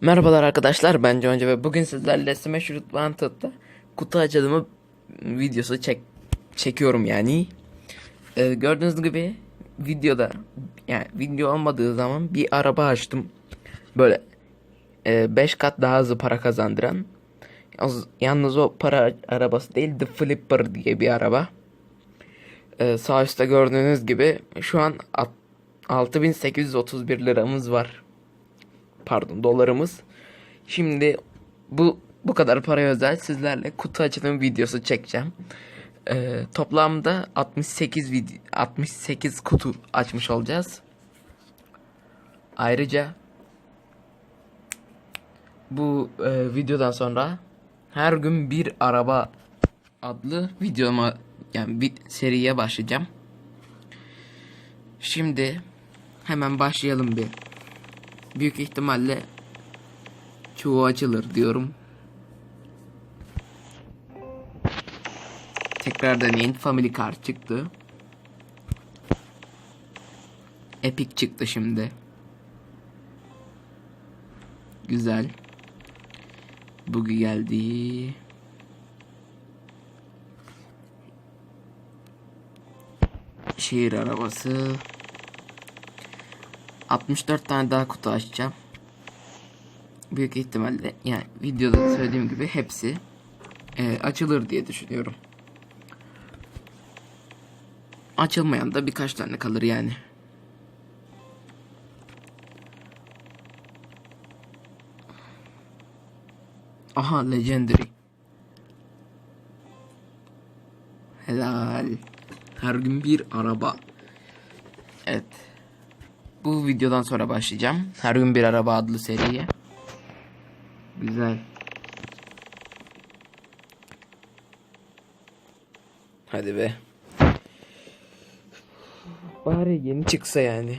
Merhabalar arkadaşlar ben Conca ve bugün sizlerle Smash Root Wanted'da kutu açılımı videosu çek çekiyorum yani. Ee, gördüğünüz gibi videoda yani video olmadığı zaman bir araba açtım. Böyle 5 kat daha hızlı para kazandıran. Yalnız- o para arabası değil The Flipper diye bir araba. Ee, sağ üstte gördüğünüz gibi şu an at- 6831 liramız var pardon dolarımız. Şimdi bu bu kadar paraya özel sizlerle kutu açılım videosu çekeceğim. Ee, toplamda 68 video 68 kutu açmış olacağız. Ayrıca bu e, videodan sonra her gün bir araba adlı videoma yani bir seriye başlayacağım. Şimdi hemen başlayalım bir büyük ihtimalle çoğu açılır diyorum. Tekrar deneyin. Family Car çıktı. Epic çıktı şimdi. Güzel. Bugün geldi. Şehir arabası. 64 tane daha kutu açacağım. Büyük ihtimalle yani videoda söylediğim gibi hepsi e, açılır diye düşünüyorum. Açılmayan da birkaç tane kalır yani. Aha Legendary. Helal. Her gün bir araba. Evet. Bu videodan sonra başlayacağım. Her gün bir araba adlı seriye. Güzel. Hadi be. Bari yeni çıksa yani.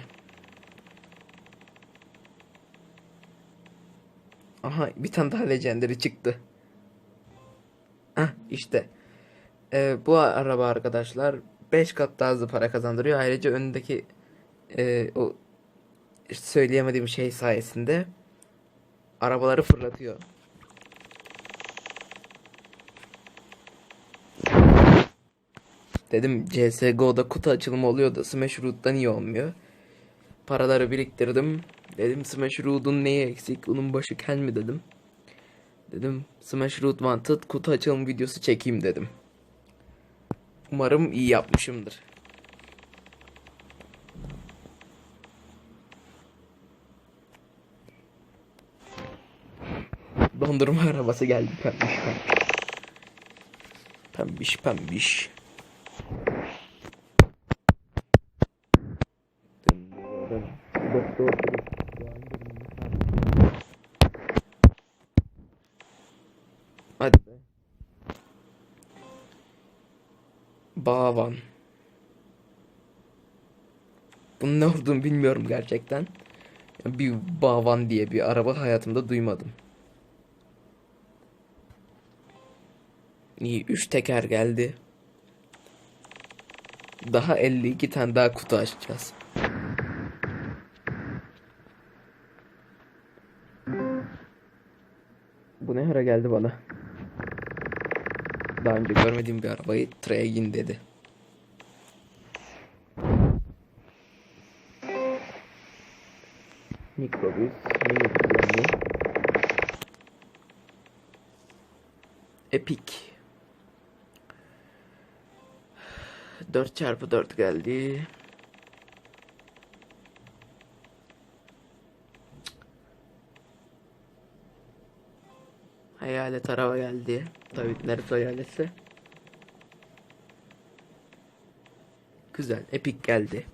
Aha bir tane daha legendary çıktı. Hah işte. Ee, bu araba arkadaşlar 5 kat daha hızlı para kazandırıyor. Ayrıca önündeki e, o söyleyemediğim şey sayesinde arabaları fırlatıyor. Dedim CSGO'da kutu açılımı oluyor da Smash Root'tan iyi olmuyor. Paraları biriktirdim. Dedim Smash Root'un neyi eksik? Onun başı kel mi dedim. Dedim Smash Root Wanted kutu açılım videosu çekeyim dedim. Umarım iyi yapmışımdır. Dondurma arabası geldi pembiş pembiş. Pembiş pembiş. Hadi be. Bavan. Bunun ne olduğunu bilmiyorum gerçekten. Bir Bavan diye bir araba hayatımda duymadım. İyi 3 teker geldi. Daha 52 tane daha kutu açacağız. Bu ne ara geldi bana? Daha önce görmediğim bir arabayı Traegin dedi. Mikrobüs, mini. Epic. 4 çarpı 4 geldi. Hayalet araba geldi. Tabii Naruto hayaleti. Güzel. Epic geldi.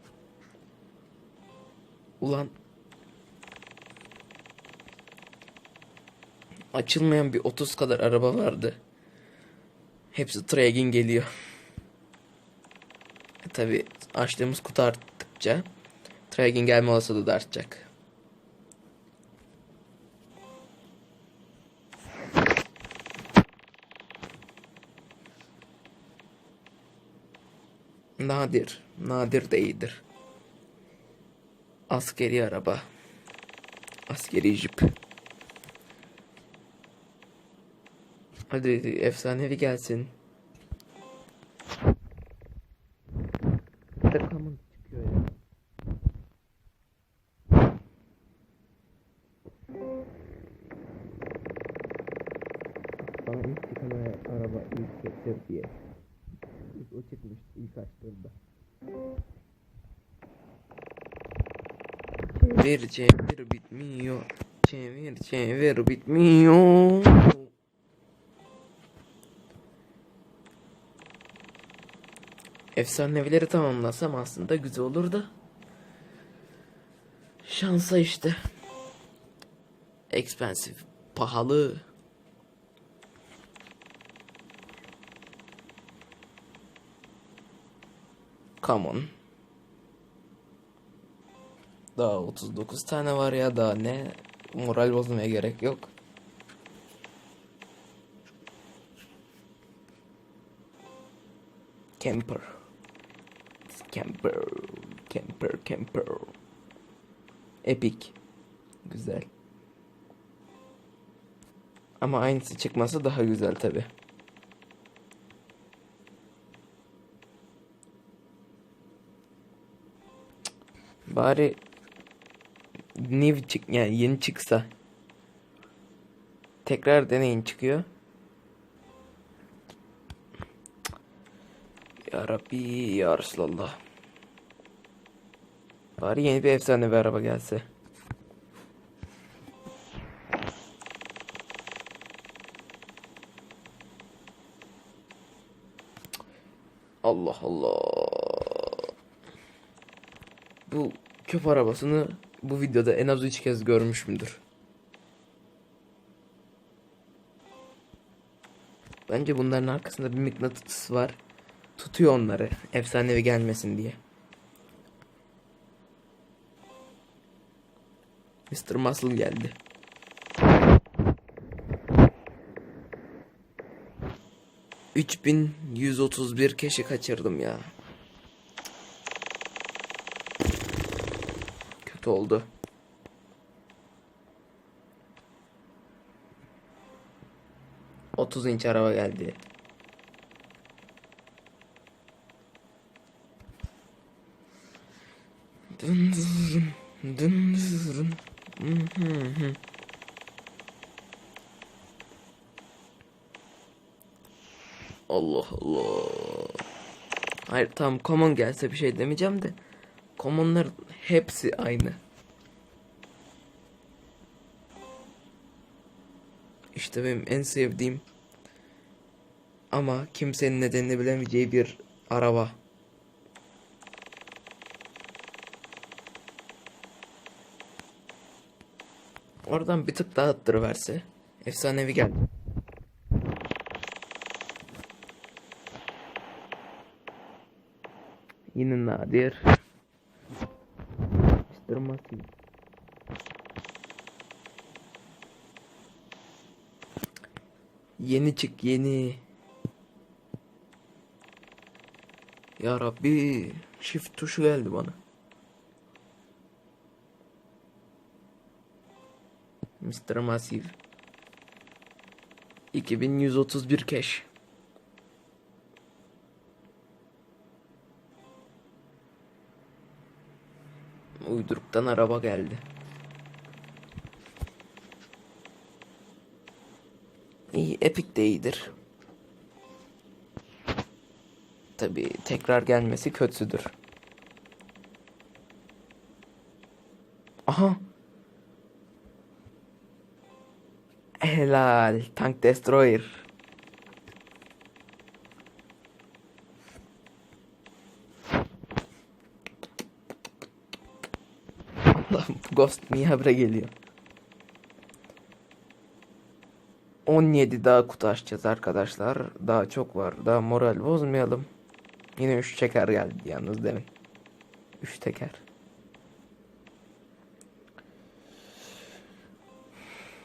Ulan açılmayan bir 30 kadar araba vardı. Hepsi Tragin geliyor. Tabi açtığımız kutu arttıkça Dragon gelme olasılığı da artacak. Nadir. Nadir de iyidir. Askeri araba. Askeri jip. Hadi efsanevi gelsin. Çevir bitmiyor. Çevir çevir bitmiyor. Efsanevileri tamamlasam aslında güzel olur da. Şansa işte. Expensive. Pahalı. Come on. Daha 39 tane var ya daha ne moral bozmaya gerek yok. Camper. Camper. Camper. Camper. Epic. Güzel. Ama aynısı çıkması daha güzel tabi. Bari new çık yani yeni çıksa. Tekrar deneyin çıkıyor. Ya Rabbi ya Resulallah. Bari yeni bir efsane bir araba gelse. Allah Allah. Bu köp arabasını bu videoda en az 3 kez görmüşümdür. Bence bunların arkasında bir mıknatıs var. Tutuyor onları efsanevi gelmesin diye. Mr. Muscle geldi. Üç bin yüz otuz bir keşi kaçırdım ya. Kötü oldu. Otuz inç araba geldi. Dın dın dın hı. Allah Allah. Hayır tamam common gelse bir şey demeyeceğim de. Common'lar hepsi aynı. İşte benim en sevdiğim ama kimsenin nedenini bilemeyeceği bir araba. Oradan bir tık daha attırıverse. Efsanevi geldi. Yine nadir. Mr. Masi. Yeni çık yeni. Ya Rabbi shift tuşu geldi bana. Mr. Massive 2131 cash. Uyduruktan araba geldi. İyi, Epic de iyidir. Tabi tekrar gelmesi kötüdür. Aha. Helal. Tank Destroyer. Allah'ım bu Ghost niye habire geliyor? 17 daha kutu açacağız arkadaşlar. Daha çok var. Daha moral bozmayalım. Yine 3 teker geldi yalnız demin. 3 teker.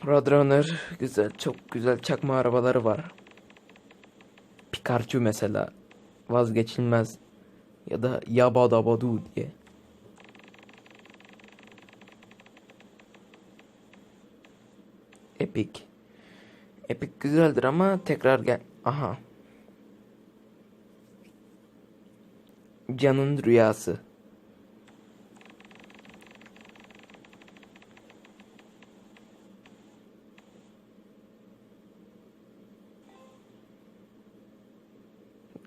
Roadrunner güzel. Çok güzel çakma arabaları var. Pikachu mesela vazgeçilmez. Ya da Yabadabadu diye. Epic. Epic güzeldir ama tekrar gel. Aha. Canın rüyası.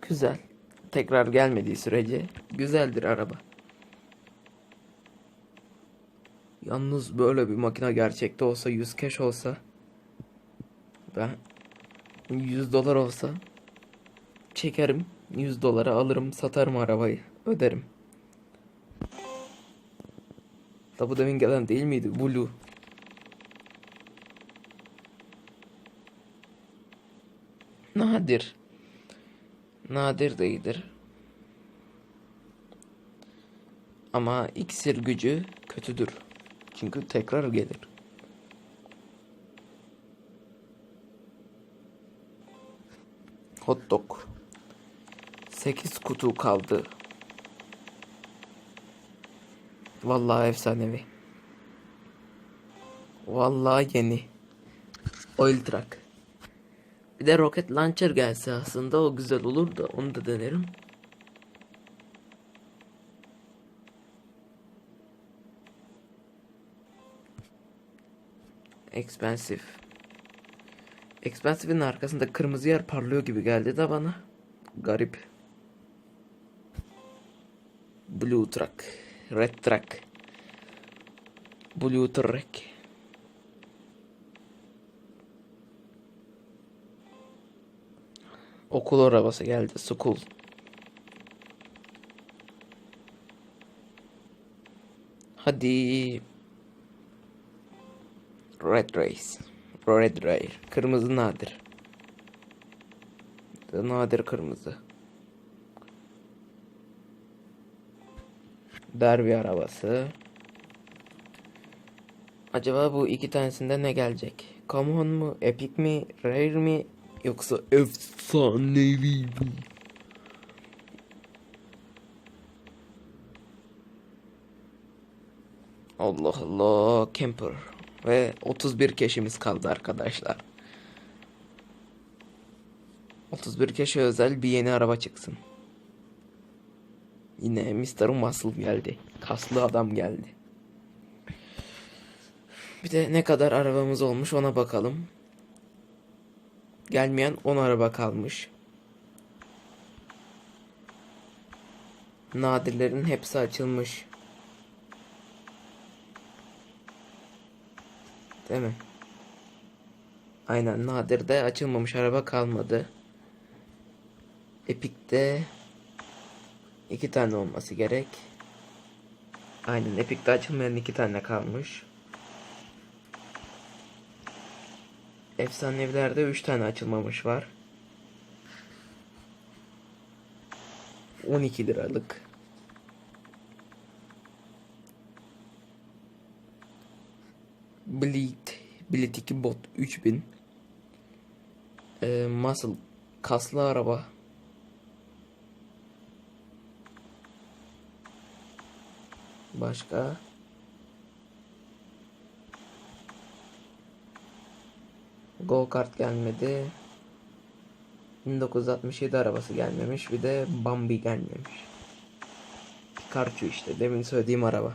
Güzel. Tekrar gelmediği sürece güzeldir araba. Yalnız böyle bir makine gerçekte olsa 100 cash olsa ben 100 dolar olsa çekerim 100 dolara alırım satarım arabayı öderim. Da bu demin gelen değil miydi? Blue. Nadir. Nadir de iyidir. Ama iksir gücü kötüdür. Çünkü tekrar gelir. Hot dog. 8 kutu kaldı. Vallahi efsanevi. Vallahi yeni. Oil truck. Bir de rocket launcher gelse aslında o güzel olur da onu da denerim. Expensive. Expensive'in arkasında kırmızı yer parlıyor gibi geldi de bana. Garip. Blue truck. Red truck. Blue truck. Okul arabası geldi. School. Hadi. Red Race. Red Rare. Kırmızı nadir. Nadir kırmızı. Derby arabası. Acaba bu iki tanesinde ne gelecek? Common mu? Epic mi? Rare mi? Yoksa efsanevi mi? Allah Allah camper ve 31 keşimiz kaldı arkadaşlar. 31 keşe özel bir yeni araba çıksın. Yine Mr. Muscle geldi. Kaslı adam geldi. Bir de ne kadar arabamız olmuş ona bakalım. Gelmeyen 10 araba kalmış. Nadirlerin hepsi açılmış. Değil mi? Aynen Nadir'de açılmamış araba kalmadı. Epic'te iki tane olması gerek. Aynen Epic'te açılmayan iki tane kalmış. Efsanevlerde 3 tane açılmamış var. 12 liralık. Bleed. Bleed 2 bot 3000. Ee, muscle. Kaslı araba. Başka. Go kart gelmedi. 1967 arabası gelmemiş. Bir de Bambi gelmemiş. Pikachu işte. Demin söylediğim araba.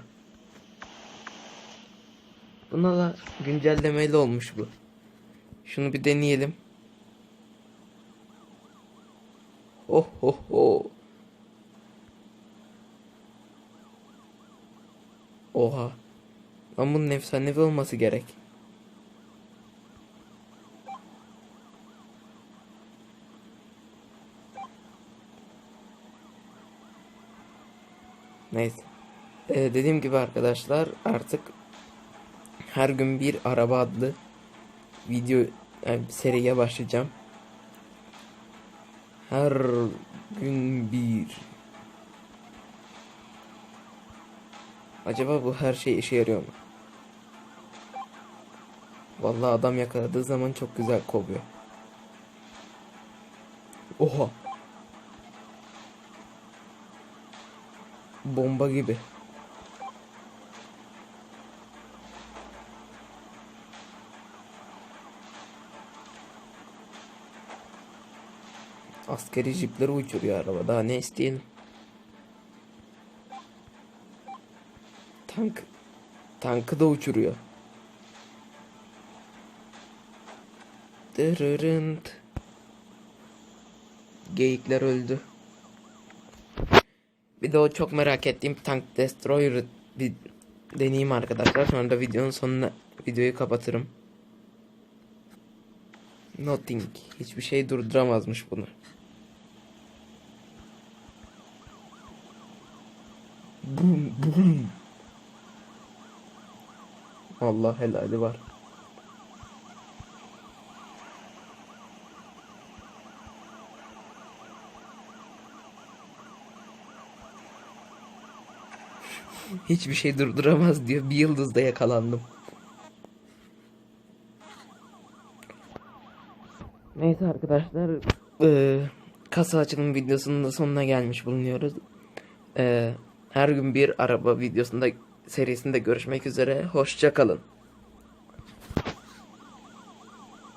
Buna da güncellemeli olmuş bu. Şunu bir deneyelim. Oh oh oh. Oha. Lan bunun efsanevi olması gerek. Neyse. Ee, dediğim gibi arkadaşlar artık her gün bir araba adlı video yani seriye başlayacağım. Her gün bir. Acaba bu her şey işe yarıyor mu? Vallahi adam yakaladığı zaman çok güzel kovuyor. Oha. Bomba gibi. Askeri jipleri uçuruyor araba. Daha ne isteyelim? Tank tankı da uçuruyor. Dırırınt. Geyikler öldü. Bir de o çok merak ettiğim Tank Destroyer'ı bir deneyeyim arkadaşlar. Sonra da videonun sonuna videoyu kapatırım. Nothing. Hiçbir şey durduramazmış bunu. Bum bum. Allah helali var. Hiçbir şey durduramaz diyor. Bir yıldızda yakalandım. Neyse arkadaşlar. eee, kasa açılım videosunun da sonuna gelmiş bulunuyoruz. Eee, her gün bir araba videosunda serisinde görüşmek üzere. Hoşça kalın.